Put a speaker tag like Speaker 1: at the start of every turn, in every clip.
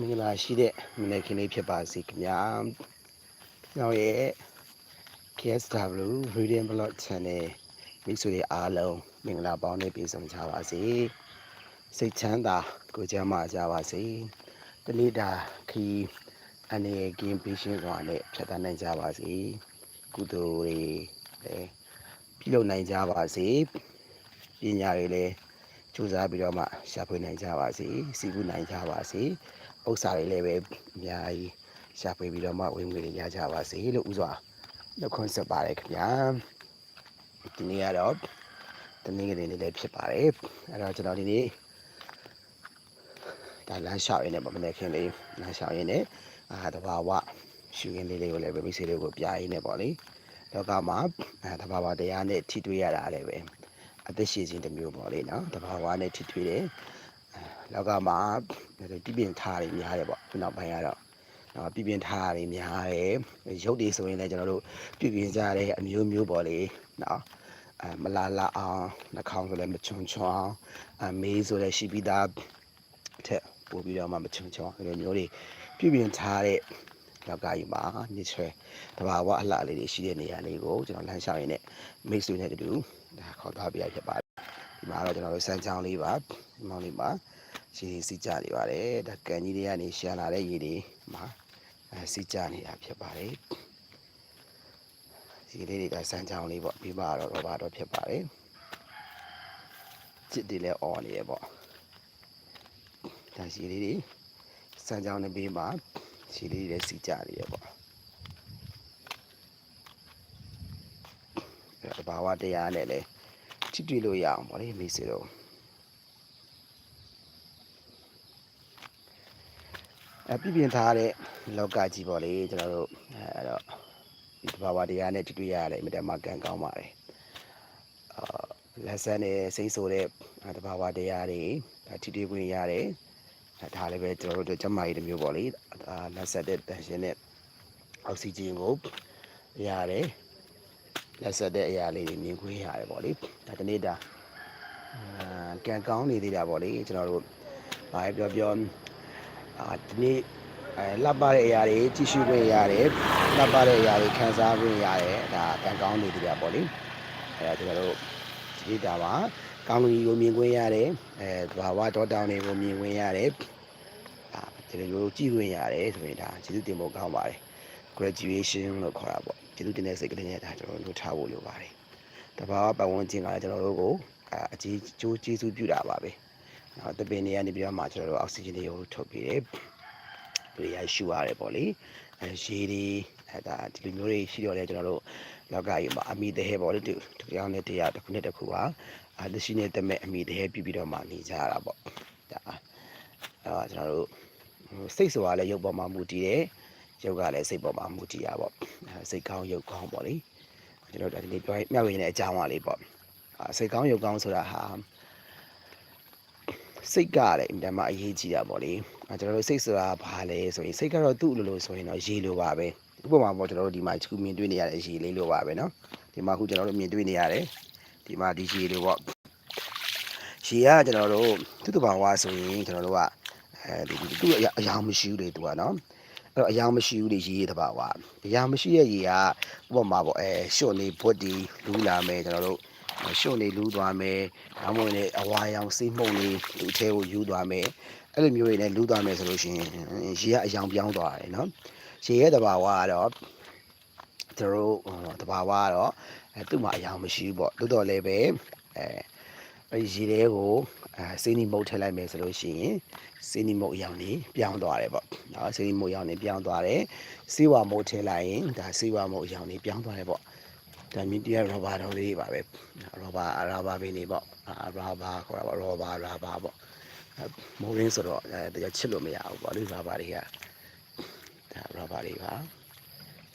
Speaker 1: မင်္ဂလာရှိတဲ့မနေ့ကလေးဖြစ်ပါစေခင်ဗျာ။ကျွန်တော်ရဲ့ KSW Reading Blog Channel မိတ်ဆွေတွေအားလုံးမင်္ဂလာပေါင်းနဲ့ပြည့်စုံကြပါစေ။စိတ်ချမ်းသာကိုယ်ကျန်းမာကြပါစေ။တနေ့တာခီးအနေကင်းပေးရှင်းစွာနဲ့ဖြတ်သန်းနိုင်ကြပါစေ။ကုသိုလ်တွေလည်းပြုလုပ်နိုင်ကြပါစေ။ပညာတွေလည်းကြိုးစားပြီးတော့မှရှာဖွေနိုင်ကြပါစေ။စီးပူးနိုင်ကြပါစေ။ ဥစ္စာတွေလည်းပဲအများကြီးရှာဖွေပြီးတော့မှဝင်ငွေတွေရကြပါစေလို့ဥစွာနှုတ်ခွန်းဆက်ပါတယ်ခင်ဗျာဒီနေ့ကတော့တနင်္ဂနွေနေ့လည်းဖြစ်ပါတယ်အဲ့တော့ကျွန်တော်ဒီနေ့ဒါလမ်းလျှောက်ရင်းနဲ့ဗမနေ့ခင်လေးလမ်းလျှောက်ရင်းနဲ့အာတဘာဝရှူရင်းလေးလေးကိုလည်းပဲမိစေလေးကိုပြရင်းနဲ့ပေါ့လေလောကမှာအဲတဘာဝတရားနဲ့ထိတွေ့ရတာလည်းပဲအသက်ရှင်ခြင်းတစ်မျိုးပေါ့လေနော်တဘာဝနဲ့ထိတွေ့တယ် လောကမှာပြပြင်းထားတွေများတယ်ပေါ့ခုနောက်ပိုင်းကတော့နော်ပြပြင်းထားတွေများတယ်ရုပ်တွေဆိုရင်လည်းကျွန်တော်တို့ပြပြင်းကြတဲ့အမျိုးမျိုးပေါ့လေနော်အဲမလာလာအောင်နှာခေါင်းဆိုလည်းမချွန်ချွန်အောင်အမေးဆိုလည်းရှိပြီးသားထက်ပို့ပြီးတော့မှမချွန်ချွန်ဒီလိုမျိုးတွေပြပြင်းထားတဲ့လောကကြီးမှာညစ်ချွဲတဘာဝအလှလေးတွေရှိတဲ့နေရာလေးကိုကျွန်တော်လမ်းလျှောက်ရင်းနဲ့မိတ်ဆွေနဲ့တူတူဒါခေါ်သွားပြရဖြစ်ပါတယ်ဒီမှာတော့ကျွန်တော်တို့စမ်းချောင်းလေးပါဒီမောင်လေးမှာ ရေတွေစီးကြနေပါတယ်ဒါကန်ကြီးတွေကနေရှာလာတဲ့ရေတွေမှာအဲစီးကြနေတာဖြစ်ပါတယ်ရေလေးတွေကစမ်းချောင်းလေးပေါ့ပြီးမှတော့ရောဘာတော့ဖြစ်ပါတယ်จิตတွေလည်းអော်နေရပေါ့ဒါရေလေးတွေစမ်းချောင်းနဲ့ပြီးမှရေလေးတွေလည်းစီးကြနေရပေါ့အဲဘာဝတရားနဲ့လည်းထိတွေ့လို့ရအောင်ပေါ့လေမိစေတော့ အပြပြင်ထားတဲ့လောကကြီးပေါ့လေကျွန်တော်တို့အဲအဲ့တော့ဒီတဘာဝတရားနဲ့တွေ့ရတယ်မြတ်မကန်ကောင်းပါတယ်အာလက်ဆန်းနဲ့စိမ့်ဆိုတဲ့တဘာဝတရားတွေထိတွေ့ခွင့်ရတယ်ဒါလည်းပဲကျွန်တော်တို့ကျမကြီးတစ်မျိုးပေါ့လေအာလက်ဆက်တဲ့တန်ရှင်နဲ့အောက်ဆီဂျင်ကိုရတယ်လက်ဆက်တဲ့အရာလေးတွေမြင်ခွင့်ရတယ်ပေါ့လေဒါတနေ့တာအာကန်ကောင်းနေသေးတာပေါ့လေကျွန်တော်တို့ဘာပြောပြော အာဒီနေ့အဲလှပတဲ့အရာတွေကြည့်ရှုခွင့်ရတယ်လှပတဲ့အရာတွေခံစားခွင့်ရတယ်ဒါကံကောင်းနေကြပါလေအဲကျွန်တော်တို့ဒီဒါပါကောင်းကင်ကိုမြင်ခွင့်ရတယ်အဲဘာဝတော်တောင်တွေကိုမြင်ခွင့်ရတယ်အာဒီလိုကြည့်ခွင့်ရတယ်ဆိုရင်ဒါကျေးဇူးတင်ဖို့ကောင်းပါတယ် graduation လို့ခေါ်တာပေါ့ကျေးဇူးတင်တဲ့စိတ်ကလေးနဲ့ဒါကျွန်တော်တို့ထားဖို့လိုပါတယ်တဘာဝပတ်ဝန်းကျင်ကလည်းကျွန်တော်တို့ကိုအကြီးကျိုးကျေးဇူးပြုတာပါပဲနော် တပင်တွေကနေပြီးတော့မှကျွန်တော်တို့အောက်ဆီဂျင်တွေကိုထုတ်ပေးတယ်ပြည်ရရှူရတယ်ပေါ့လေအဲရေဒီအဲဒါဒီလိုမျိုးတွေရှိတော့လေကျွန်တော်တို့လောကကြီးမှာအမိတဲ့ဟဲပေါ့လေတူတရားနဲ့တရားတစ်ခုနဲ့တစ်ခုပါအာတရှိနဲ့တမဲ့အမိတဲ့ဟဲပြပြီးတော့မှနေကြရတာပေါ့ဒါအဲကျွန်တော်တို့စိတ်ဆိုတာလည်းရုပ်ပေါ်မှာမူတည်တယ်ရုပ်ကလည်းစိတ်ပေါ်မှာမူတည်ရပါပေါ့စိတ်ကောင်းရုပ်ကောင်းပေါ့လေကျွန်တော်တို့ဒီနေ့ပြောမျှဝေနေတဲ့အကြောင်းပါလေးပေါ့စိတ်ကောင်းရုပ်ကောင်းဆိုတာဟာ စိတ်ကလည်းအင်တမအရေးကြီးတာပေါ့လေအဲကျွန်တော်တို့စိတ်ဆိုတာဘာလဲဆိုရင်စိတ်ကတော့သူ့လိုလိုဆိုရင်တော့ရေလိုပါပဲဥပမာပေါ့ကျွန်တော်တို့ဒီမှာခုမြင်တွေ့နေရတဲ့ရေလေးလိုပါပဲเนาะဒီမှာခုကျွန်တော်တို့မြင်တွေ့နေရတယ်ဒီမှာဒီရေလိုပေါ့ရေကကျွန်တော်တို့သူ့တဘာဝဆိုရင်ကျွန်တော်တို့ကအဲဒီသူ့အယောင်မရှိဘူးလေသူကเนาะအဲ့တော့အယောင်မရှိဘူးလေရေတဘာဝအယောင်မရှိတဲ့ရေကဥပမာပေါ့အဲရှော့နေဘွတ်ဒီလူးလာမယ်ကျွန်တော်တို့ ရှုံနေလူးသွားမယ်ဒါမှမဟုတ်လည်းအဝါရောင်စိမ့်မှုန်လေးလူထဲကိုယူသွားမယ်အဲ့လိုမျိုးတွေနဲ့လူးသွားမယ်ဆိုလို့ရှိရင်ရေကအယောင်ပြောင်းသွားတယ်နော်ရေရဲ့တဘာဝကတော့ကျွန်တော်တို့တဘာဝကတော့အဲသူ့မှာအယောင်မရှိဘူးပေါ့တိုးတော်လည်းပဲအဲအဲ့ရေတွေကိုအဲစိနီမုတ်ထည့်လိုက်မယ်ဆိုလို့ရှိရင်စိနီမုတ်အယောင်လေးပြောင်းသွားတယ်ပေါ့နော်စိနီမုတ်အယောင်လေးပြောင်းသွားတယ်စေဝါမုတ်ထည့်လိုက်ရင်ဒါစေဝါမုတ်အယောင်လေးပြောင်းသွားတယ်ပေါ့ ဒါမီဒီယာရောဘာတော်လေးပါပဲရောဘာရာဘာဘင်းနေပေါ့ရာဘာခေါ်တာပေါ့ရောဘာရာဘာပေါ့မိုးရင်းဆိုတော့အဲတကယ်ချစ်လို့မရဘူးပေါ့လေရာဘာတွေကဒါရာဘာတွေပါ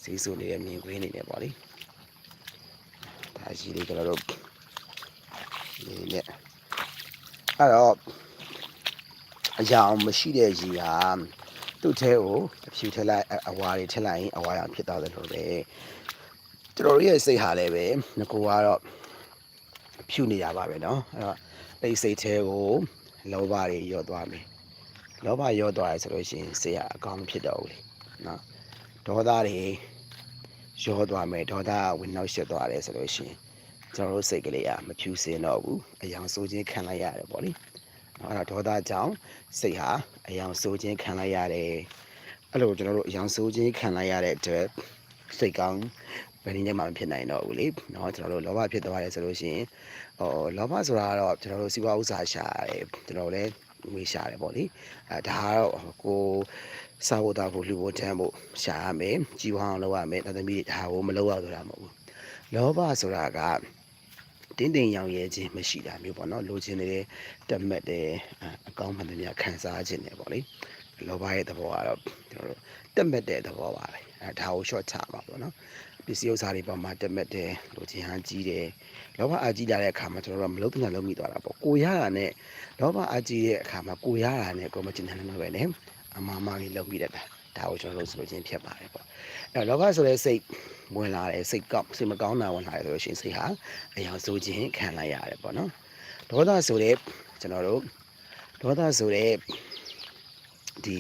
Speaker 1: စီးဆူနေတဲ့မြင်ကွင်းနေနေပေါ့လေဒါကြီးလေးကျွန်တော်တို့ဒီနဲ့အဲ့တော့အရာမရှိတဲ့ကြီးဟာသူ့ထဲကိုအဖြူထည့်လိုက်အဝါတွေထည့်လိုက်ရင်အဝါရောင်ဖြစ်သွားတယ်လို့ပဲ ကျွန်တော်တို့ရဲ့စိတ်ဟာလည်းပဲငကိုကတော့ဖြူနေတာပါပဲเนาะအဲ့တော့အဲ့ဒီစိတ်ထဲကိုလောဘတွေရော့သွားမယ် လောဘရောသွားရဆိုလို့ရှိရင်စိတ်ကအကောင်းမဖြစ်တော့ဘူးလေနော်ဒေါသတွေရောသွားမယ်ဒေါသဝင်နောက်ရှက်သွားတယ်ဆိုလို့ရှိရင်ကျွန်တော်တို့စိတ်ကလေးကမဖြူစင်တော့ဘူးအယောင်ဆိုးခြင်းခံလိုက်ရတယ်ပေါ့လေနော်အဲ့တော့ဒေါသကြောင့်စိတ်ဟာအယောင်ဆိုးခြင်းခံလိုက်ရတယ်အဲ့လိုကျွန်တော်တို့အယောင်ဆိုးခြင်းခံလိုက်ရတဲ့အတွက်စိတ်ကောင်း ဘယ်နည်းနဲ့မှမဖြစ်နိုင်တော့ဘူးလေเนาะကျွန်တော်တို့လောဘဖြစ်သွားတယ်ဆိုလို့ရှိရင်ဟောလောဘဆိုတာကတော့ကျွန်တော်တို့စီးပွားဥစ္စာရှာရတယ်ကျွန်တော်လည်းငွေရှာတယ်ပေါ့လေအဲဒါကတော့ကိုစာဝတ်သားကိုလူဖို့တန်းဖို့ရှာရမယ်ကြီးဝအောင်လုပ်ရမယ်တသမီးဒါကိုမလုပ်ရဆိုတာမဟုတ်ဘူးလောဘဆိုတာကတင်းတင်းရောင်ရဲခြင်းမရှိတာမျိုးပေါ့နော်လိုချင်နေတဲ့တက်မက်တဲ့အကောင်းမှန်သမျှခံစားခြင်းတယ်ပေါ့လေလောဘရဲ့သဘောကတော့ကျွန်တော်တို့တက်မက်တဲ့သဘောပါပဲအဲဒါကို short ချမှာပေါ့နော် ပစ္စည်းဥစ္စာတွေပေါ်မှာတက်မက်တယ်လိုချင်ဟန်ကြီးတယ်လောဘအားကြီးလာတဲ့အခါမှာကျွန်တော်တို့ကမလုံးတင်လုံးမိသွားတာပေါ့ကိုရတာနဲ့လောဘအားကြီးတဲ့အခါမှာကိုရတာနဲ့ကိုမချင်တယ်လို့ပဲနဲ့အမမလေးလုံးမိတတ်တာဒါကိုကျွန်တော်တို့ဆိုလို့ချင်းဖြစ်ပါတယ်ပေါ့အဲလောဘဆိုတဲ့စိတ်ဝင်လာတယ်စိတ်ကောက်စိတ်မကောင်းတာဝင်လာတယ်ဆိုလို့ရှိရင်စိတ်ဟာအယောင်ဆိုခြင်းခံလိုက်ရတယ်ပေါ့နော်ဒေါသဆိုတဲ့ကျွန်တော်တို့ဒေါသဆိုတဲ့ဒီ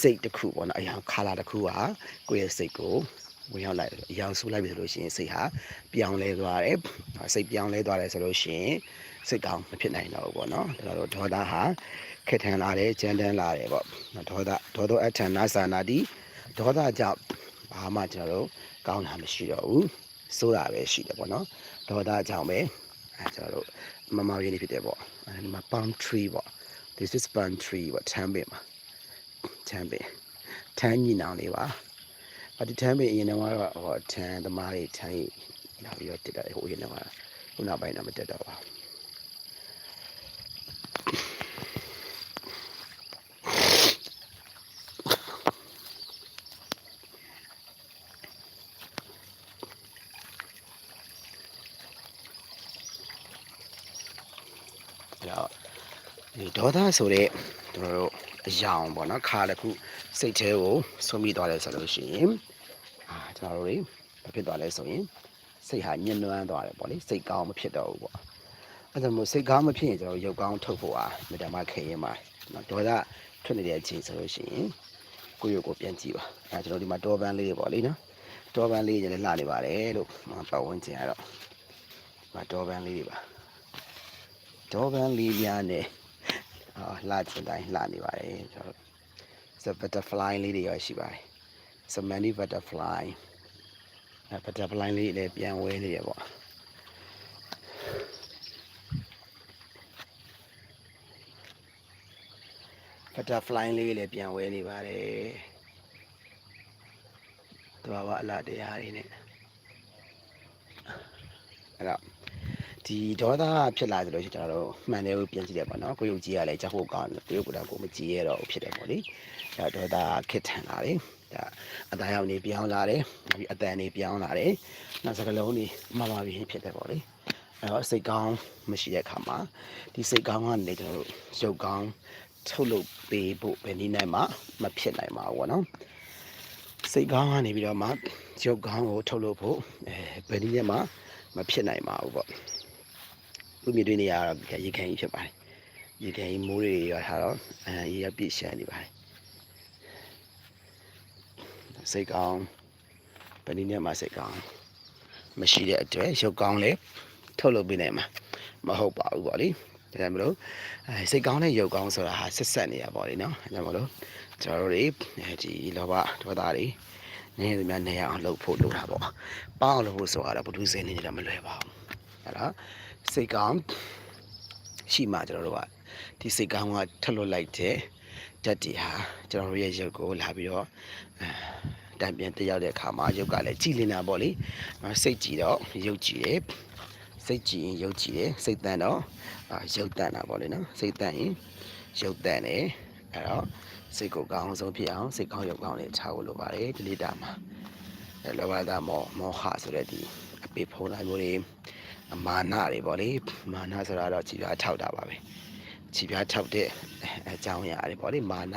Speaker 1: စိတ်တစ်ခုပေါ့နော်အယောင်ခါလာတစ်ခုဟာကိုယ့်ရဲ့စိတ်ကို ဝင်ရောက်လိုက်တယ်အယောင်ဆူလိုက်ပြီဆိုလို့ရှိရင်စိတ်ဟာပြောင်းလဲသွားတယ်စိတ်ပြောင်းလဲသွားတယ်ဆိုလို့ရှိရင်စိတ်ကောင်းမဖြစ်နိုင်တော့ဘူးပေါ့နော်ဒါတော့ဒေါသဟာခက်ထန်လာတယ်ကြမ်းတမ်းလာတယ်ပေါ့ဒေါသဒေါသအထန်နာစာနာတိဒေါသကြောင့်ဘာမှကျွန်တော်တို့ကောင်းတာမရှိတော့ဘူးစိုးတာပဲရှိတယ်ပေါ့နော်ဒေါသကြောင့်ပဲအဲကျွန်တော်တို့မမောင်ရင်းနေဖြစ်တယ်ပေါ့အဲဒီမှာ palm tree ပေါ့ this is palm tree ပေါ့ထမ်းပင်မှာထမ်းပင်ထမ်းညီနောင်လေးပါ အဒီထမ်းပင်အရင်တော့ဟောထမ်းသမားတွေထမ်းလာပြီးတော့တက်တယ်ဟိုအရင်တော့ခုနောက်ပိုင်းတော့မတက်တော့ပါဘူးအဲ့တော့ဒီဒေါသဆိုတဲ့ကျွန်တော်တို့ အယောင်ပေါ့နော်ခါတစ်ခုစိတ်ထဲကိုဆုံးမိသွားတယ်ဆိုလို့ရှိရင်အာကျွန်တော်တို့တွေမဖြစ်သွားလဲဆိုရင်စိတ်ဟာညှဉ်းနှွမ်းသွားတယ်ပေါ့လေစိတ်ကောင်းမဖြစ်တော့ဘူးပေါ့အဲ့ဒါမျိုးစိတ်ကောင်းမဖြစ်ရင်ကျွန်တော်ရုပ်ကောင်းထုတ်ဖို့อ่ะမေတ္တာမခေရင်ပါနော်ဒေါသထွက်နေတဲ့အချိန်ဆိုလို့ရှိရင်ကိုယ့်ရုပ်ကိုပြန်ကြည့်ပါအဲကျွန်တော်ဒီမှာတောပန်းလေးတွေပေါ့လေနော်တောပန်းလေးတွေလည်းလှနေပါတယ်လို့ပတ်ဝန်းကျင်ကတော့ဒီမှာတောပန်းလေးတွေပါဒေါ်ဗန်လေးများနဲ့ အာလှချင်တိုင်းလှနေပါတယ်ကျွန်တော်စဘတ်တာဖလိုင်းလေးတွေရရှိပါတယ်စမန်ဒီဘတ်တာဖလိုင်းအဲဘတ်တာဖလိုင်းလေးလည်းပြန်ဝဲနေရပေါ့ဘတ်တာဖလိုင်းလေးလည်းပြန်ဝဲနေပါတယ်တဘာဝအလားတရားတွေနဲ့အဲ့တော့ ဒီဒေါသဖြစ်လာကြလို့ရှိရင်ကျွန်တော်တို့မှန်တယ်ကိုပြန်ကြည့်ရပါတော့ကိုယုတ်ကြီးရလဲကြောက်ဖို့ကောင်းတယ်ကိုယုတ်ကကိုမကြည့်ရတော့ဘူးဖြစ်တယ်ပေါ့လေဒါဒေါသခစ်ထန်လာတယ်ဒါအသားရောက်နေပြောင်းလာတယ်ပြီးအတန်နေပြောင်းလာတယ်နောက်စကလုံးနေမမပြီးဖြစ်တယ်ပေါ့လေအဲတော့စိတ်ကောင်းမရှိတဲ့အခါမှာဒီစိတ်ကောင်းကနေကျွန်တော်တို့ရုပ်ကောင်းထုတ်လုပ်ပေးဖို့ဘယ်နည်းနဲ့မှမဖြစ်နိုင်ပါဘူးပေါ့နော်စိတ်ကောင်းကနေပြီးတော့မှရုပ်ကောင်းကိုထုတ်လုပ်ဖို့အဲဘယ်နည်းနဲ့မှမဖြစ်နိုင်ပါဘူးပေါ့ ဥမြင့်တွင်းနေရတော့ရေခဲကြီးဖြစ်ပါတယ်ရေခဲကြီးမိုးတွေရောထားတော့အဲရေရပြည့်ရှမ်းနေပါတယ်စိတ်ကောင်းဗနည်းနဲ့မှစိတ်ကောင်းမရှိတဲ့အတွက်ရုပ်ကောင်းလေထုတ်လုပ်ပေးနိုင်မှာမဟုတ်ပါဘူးပေါ့လေဒါကြောင့်မလို့အဲစိတ်ကောင်းတဲ့ရုပ်ကောင်းဆိုတာဟာဆက်ဆက်နေရပါလေနော်ဒါကြောင့်မလို့ကျွန်တော်တို့တွေအဲဒီလောဘဒေါသတွေနေသမျှနေရအောင်လုပ်ဖို့လိုတာပေါ့ပေါအောင်လုပ်ဖို့ဆိုတော့ဘုသူစင်းနေကြမလွယ်ပါဘူးအဲ့ဒါ စိတ်ကောင်းရှိမှကျွန်တော်တို့ကဒီစိတ်ကောင်းကထလွတ်လိုက်တဲ့ဓာတ်တွေဟာကျွန်တော်တို့ရဲ့ရုပ်ကိုလာပြီးတော့အဲတံပြန်တက်ရောက်တဲ့အခါမှာရုပ်ကလည်းကြည်လင်တာပေါ့လေအဲစိတ်ကြည်တော့ရုပ်ကြည်တယ်စိတ်ကြည်ရင်ရုပ်ကြည်တယ်စိတ်တန်တော့အာရုပ်တန်တာပေါ့လေနော်စိတ်တန်ရင်ရုပ်တန်တယ်အဲ့တော့စိတ်ကိုကောင်းဆုံးဖြစ်အောင်စိတ်ကောင်းရုပ်ကောင်းလေးချဖို့လိုပါတယ်ဒီလေးတာမှာအဲလောဘတာမောမောဟဆိုတဲ့ဒီအပေဖုံးလိုက်မျိုးတွေအ မာနတွေပေါ့လေမာနဆိုတာတော့ခြေပြားထောက်တာပါပဲခြေပြားထောက်တဲ့အကြောင်းအရာတွေပေါ့လေမာန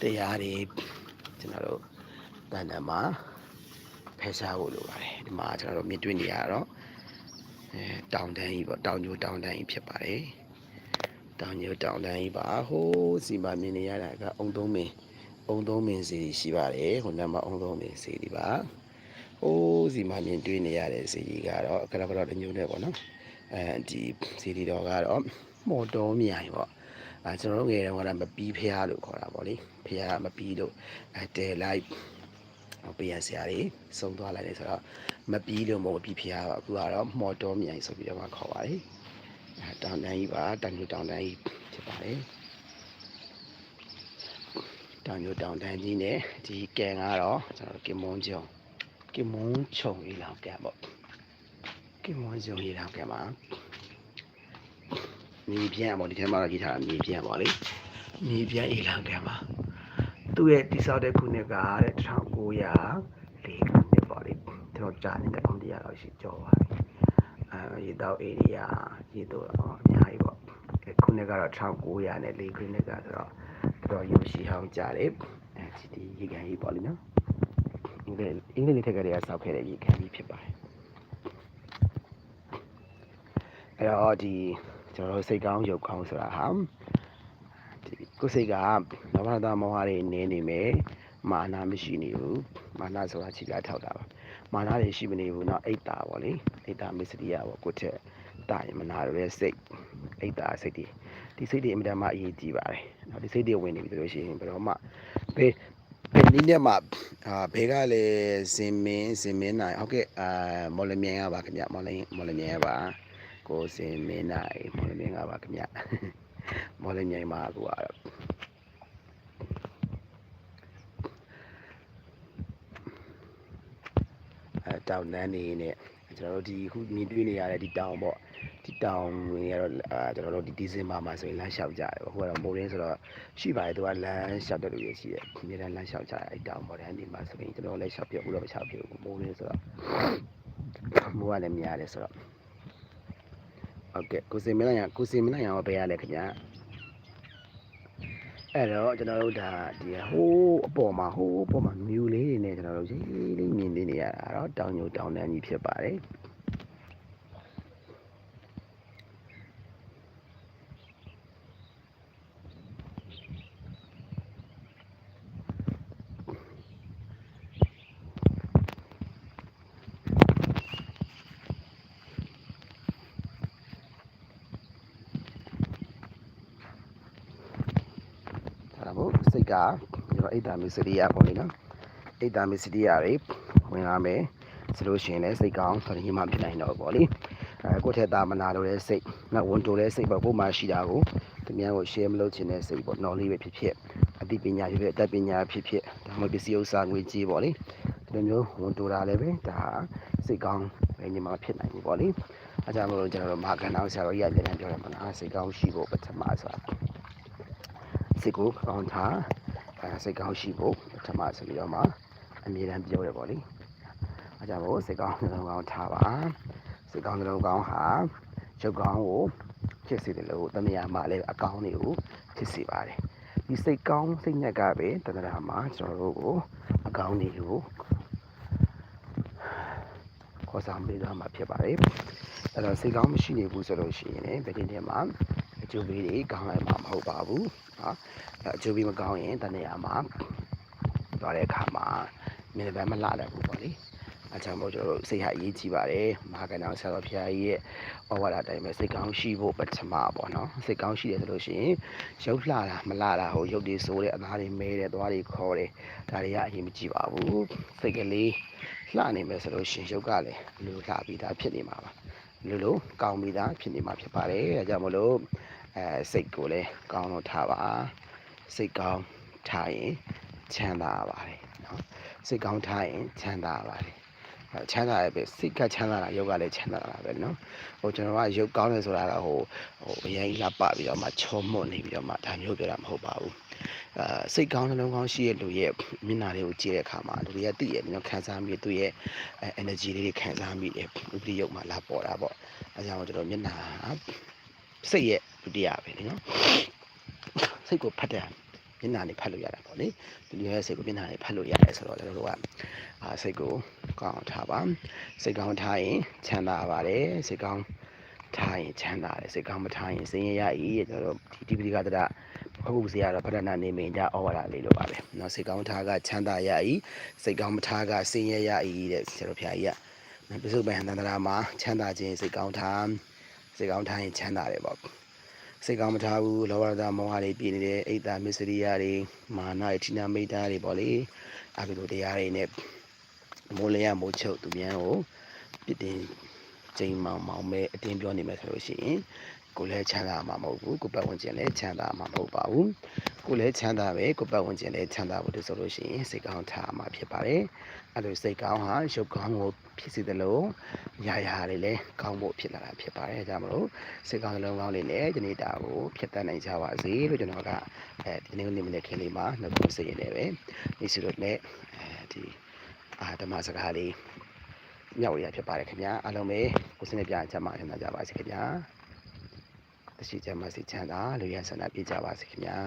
Speaker 1: တရားတွေကျွန်တော်တို့တဏ္ဍာမှာဖယ်ရှားဖို့လိုပါတယ်ဒီမှာကျွန်တော်တို့မြင်တွေ့နေရတော့အဲတောင်တန်းကြီးပေါ့တောင်ကျိုးတောင်တန်းကြီးဖြစ်ပါတယ်တောင်ညိုတောင်တန်းကြီးပါဟိုးစီမမြင်နေရတာကအုံသုံးမင်းအုံသုံးမင်းစီရှိပါတယ်ဟိုနံပါတ်အုံသုံးမင်းစီဒီပါ ဟိုးစီမမြင်တွေ့နေရတဲ့စီကြီးကတော့ကရပတော့တညိုနဲ့ပေါ့နော်အဲဒီစီဒီတော်ကတော့မော်တော်မြိုင်ပေါ့အဲကျွန်တော်တို့ငယ်တုန်းကမပီးဖျားလို့ခေါ်တာပေါ့လေဖျားမပီးလို့အဲတဲလိုက်ပေးရဆရာကြီးစုံသွားလိုက်တယ်ဆိုတော့မပီးလို့မဟုတ်မပီးဖျားပါအခုကတော့မော်တော်မြိုင်ဆိုပြီးတော့မှခေါ်ပါတယ်အဲတောင်တန်းကြီးပါတောင်ညိုတောင်တန်းကြီးဖြစ်ပါတယ်တောင်ညိုတောင်တန်းကြီးနဲ့ဒီကံကတော့ကျွန်တော်တို့ကင်မွန်ဂျုံ ကင်မွန်ခြုံလေးလောက်ကံပေါ့ကင်မွန်ဂျုံလေးလောက်ကံပါမြေပြန့်ပေါ့ဒီထဲမှာတော့ကြည့်ထားတာမြေပြန့်ပေါ့လေမြေပြန့်အေးလောက်ကံပါသူ့ရဲ့တိဆောက်တဲ့ခုနှစ်ကတဲ့1900လေးခုနှစ်ပေါ့လေကျွန်တော်ကြားနေတဲ့ကွန်တီယာတော့ရှိကြောပါပြီအဲရေတောက် area ရေတော့အများကြီးပေါ့အဲခုနှစ်ကတော့1900နဲ့4ခုနှစ်ကဆိုတော့တော်တော်ရုပ်ရှိဟောင်းကြတယ်အဲဒီဒီရေကန်ကြီးပေါ့လေနော် အင်္ဂလိပ်အင်္ဂလိပ်ထက်ကလေးကစောက်ခဲ့တဲ့ရေကန်ကြီးဖြစ်ပါတယ်အဲ့တော့ဒီကျွန်တော်တို့စိတ်ကောင်းရုပ်ကောင်းဆိုတာဟာဒီကိုယ်စိတ်ကနဝရဒမောဟတွေနင်းနေမယ်မာနမရှိနေဘူးမာနဆိုတာခြေပြားထောက်တာပါ မာနတွေရှိမနေဘူးเนาะအိတ်တာပေါ့လေအိတ်တာမစ္စရိယပေါ့ကိုယ့်ထက်တာရင်မနာရတဲ့စိတ်အိတ်တာစိတ်တွေဒီစိတ်တွေအင်မတန်မှအရေးကြီးပါတယ်เนาะဒီစိတ်တွေဝင်နေပြီဆိုလို့ရှိရင်ဘယ်တော့မှဘယ်ဘယ် နည်းနဲ့မှအာဘဲကလည်းဇင်မင်းဇင်မင်းနိုင်ဟုတ်ကဲ့အာမော်လမြိုင်ကပါခင်ဗျမော်လမော်လမြိုင်ကပါကိုဇင်မင်းနိုင်မော်လမြိုင်ကပါခင်ဗျမော်လမြိုင်မှာကိုကတော့အဲတောင်တန်းနေနဲ့ကျွန်တော်တို့ဒီခုမြင်တွေ့နေရတဲ့ဒီတောင်ပေါ့ ဒီတောင်တွေကတော့အာကျွန်တော်တို့ဒီဒီဇင်ဘာမှာဆိုရင်လမ်းလျှောက်ကြတယ်ပေါ့ဟိုကတော့မိုးရင်းဆိုတော့ရှိပါတယ်သူကလမ်းလျှောက်တဲ့လူတွေရှိတယ်အများတန်းလမ်းလျှောက်ကြတယ်အဲတောင်ပေါ့တဲ့ဒီမှာဆိုရင်ကျွန်တော်လည်းလျှောက်ပြဘူးတော့မလျှောက်ပြဘူးမိုးရင်းဆိုတော့မိုးကလည်းများတယ်ဆိုတော့ဟုတ်ကဲ့ကိုစင်မင်းရကိုစင်မင်းရအောင်ဘယ်ရလဲခင်ဗျာအဲ့တော့ကျွန်တော်တို့ဒါဒီဟိုးအပေါ်မှာဟိုးအပေါ်မှာမြူလေးတွေနဲ့ကျွန်တော်တို့ရေးလေးမြင်နေနေရတာတော့တောင်ညိုတောင်တန်းကြီးဖြစ်ပါတယ် ဒါ မို့စိတ်ကဒီတော့အိတ်တာမစ္စရိယပေါ့လေနော်အိတ်တာမစ္စရိယတွေဝင်လာမယ်ဆိုလို့ရှိရင်လည်းစိတ်ကောင်းဆိုရင်မှဖြစ်နိုင်တော့ပေါ့လေအဲကိုယ့်ထက်သားမနာလို့တဲ့စိတ်နောက်ဝန်တိုတဲ့စိတ်ပေါ့ကိုယ်မှရှိတာကိုသူများကို share မလုပ်ချင်တဲ့စိတ်ပေါ့နော်လေးပဲဖြစ်ဖြစ်အသိပညာဖြစ်ဖြစ်အတတ်ပညာဖြစ်ဖြစ်ဒါမှမဟုတ်ပစ္စည်းဥစ္စာငွေကြေးပေါ့လေဒီလိုမျိုးဝန်တိုတာလည်းပဲဒါစိတ်ကောင်းပဲညီမဖြစ်နိုင်ပြီပေါ့လေအဲကြောင့်မလို့ကျွန်တော်တို့မာကန်အောင်ဆရာတော်ကြီးကလည်းပြောတယ်မလားစိတ်ကောင်းရှိဖို့ပထမဆိုတာ စိတ်ကိုကောင်းထားအဲစိတ်ကောင်းရှိဖို့ပထမဆိုပြီးတော့မှအမြဲတမ်းပြောရပေါ့လေအဲကြောင့်မို့စိတ်ကောင်းနှလုံးကောင်းထားပါစိတ်ကောင်းနှလုံးကောင်းဟာရုပ်ကောင်းကိုဖြစ်စေတယ်လို့တမယာမှာလည်းအကောင်းတွေကိုဖြစ်စေပါတယ်ဒီစိတ်ကောင်းစိတ်ညက်ကပဲတဏှာမှာကျွန်တော်တို့ကိုအကောင်းတွေကိုခေါ်ဆောင်ပေးသွားမှာဖြစ်ပါတယ်အဲ့တော့စိတ်ကောင်းမရှိနေဘူးဆိုလို့ရှိရင်လည်းဗဒင်းထဲမှာအကျိုးပေးတွေကောင်းလိုက်မှာမဟုတ်ပါဘူး နော်အဲ့အကျိုးပေးမကောင်းရင်တဏှာမှာသွားတဲ့အခါမှာမြင်တယ်မလှတယ်ဘူးပေါ့လေအချမ်းမို့ကျွန်တော်တို့စိတ်ဟာအရေးကြီးပါတယ်မဟာကဏ္ဍဆရာတော်ဖရာကြီးရဲ့ဩဝါဒတိုင်းပဲစိတ်ကောင်းရှိဖို့ပထမပေါ့နော်စိတ်ကောင်းရှိတယ်ဆိုလို့ရှိရင်ရုပ်လှတာမလှတာဟိုရုပ်တွေဆိုးတဲ့အသားတွေမဲတယ်သွားတွေခေါ်တယ်ဒါတွေကအရင်မကြည့်ပါဘူးစိတ်ကလေးလှနေမယ်ဆိုလို့ရှိရင်ရုပ်ကလည်းလူလှပြီးသားဖြစ်နေမှာပါလူလိုကောင်းပြီးသားဖြစ်နေမှာဖြစ်ပါတယ်အဲဒါကြောင့်မလို့ အဲစိတ်ကိုလည်းကောင်းလို့ထားပါစိတ်ကောင်းထားရင်ချမ်းသာပါတယ်နော်စိတ်ကောင်းထားရင်ချမ်းသာပါတယ်အဲချမ်းသာရဲ့ပဲစိတ်ကချမ်းသာတာရုပ်ကလည်းချမ်းသာတာပဲနော်ဟိုကျွန်တော်ကရုပ်ကောင်းတယ်ဆိုတာကဟိုဟိုအရင်လှပပြီးတော့မှချောမွတ်နေပြီးတော့မှဒါမျိုးပြောတာမဟုတ်ပါဘူးအဲစိတ်ကောင်းနှလုံးကောင်းရှိတဲ့လူရဲ့မျက်နှာလေးကိုကြည့်တဲ့အခါမှာလူတွေကသိရနော်ခံစားမိသူ့ရဲ့အဲ energy လေးတွေခံစားမိတယ်ဥပဒေရုပ်မှာလာပေါ်တာပေါ့အဲကြောင့်ကျွန်တော်မျက်နှာစိတ်ရဲ့ ဒုတိယပဲလေနော်စိတ်ကိုဖတ်တယ်မျက်နှာနဲ့ဖတ်လို့ရတာပေါ့လေဒီလိုရဲ့စိတ်ကိုမျက်နှာနဲ့ဖတ်လို့ရတယ်ဆိုတော့ကျွန်တော်တို့ကအာစိတ်ကိုကောင်းထားပါစိတ်ကောင်းထားရင်ချမ်းသာပါတယ်စိတ်ကောင်းထားရင်ချမ်းသာတယ်စိတ်ကောင်းမထားရင်စင်ရရဤကျွန်တော်တို့ဒီတိပိကတရဘုဘုဇေယရဗဒနာနေမင်းကြဩဝါဒလေးလိုပါပဲနော်စိတ်ကောင်းထားကချမ်းသာရဤစိတ်ကောင်းမထားကစင်ရရဤတဲ့ကျွန်တော်ဖျာကြီးကပစ္စုပန်သန္တရာမှာချမ်းသာခြင်းစိတ်ကောင်းထားစိတ်ကောင်းထားရင်ချမ်းသာတယ်ပေါ့ စိတ်ကောင်းမထားဘူးလောဘဒေါသမောဟတွေပြည့်နေတယ်အိတ်တာမစ္စရိယတွေမာနတွေဌိနာမိတ်တာတွေပေါ့လေအဘိဓိတရားတွေနဲ့မိုးလျမိုးချုပ်သူများကိုပြစ်တင်ချိန်မောင်မောင်ပဲအတင်းပြောနေမယ်ဆိုလို့ရှိရင် ကိုယ်လည်းချမ်းသာမှာမဟုတ်ဘူးကိုယ်ပတ်ဝန်းကျင်လည်းချမ်းသာမှာမဟုတ်ပါဘူးကိုယ်လည်းချမ်းသာပဲကိုယ်ပတ်ဝန်းကျင်လည်းချမ်းသာဖို့တဆိုလို့ရှိရင်စိတ်ကောင်းထားမှာဖြစ်ပါတယ်အဲလိုစိတ်ကောင်းဟာရုပ်ကောင်းကိုဖြစ်စေတယ်လို့ရာရာတွေလည်းကောင်းဖို့ဖြစ်လာတာဖြစ်ပါတယ်အဲဒါမလို့စိတ်ကောင်းနှလုံးကောင်းလေးနဲ့ဒီနေ့တာကိုဖြစ်တတ်နိုင်ကြပါစေလို့ကျွန်တော်ကအဲဒီနေ့နေ့မနေ့ခင်းလေးမှာနှုတ်ခွန်းစိတ်ရင်လည်းပဲဒီစုလို့နဲ့အဲဒီအာဓမ္မစကားလေးမြောက်ရဖြစ်ပါတယ်ခင်ဗျာအားလုံးပဲကိုစနေပြအချက်မှထင်ကြပါစေခင်ဗျာ တရှိချက်မှစိတ်ချမ်းသာလူရဆန္ဒပြကြပါစေခင်ဗျာ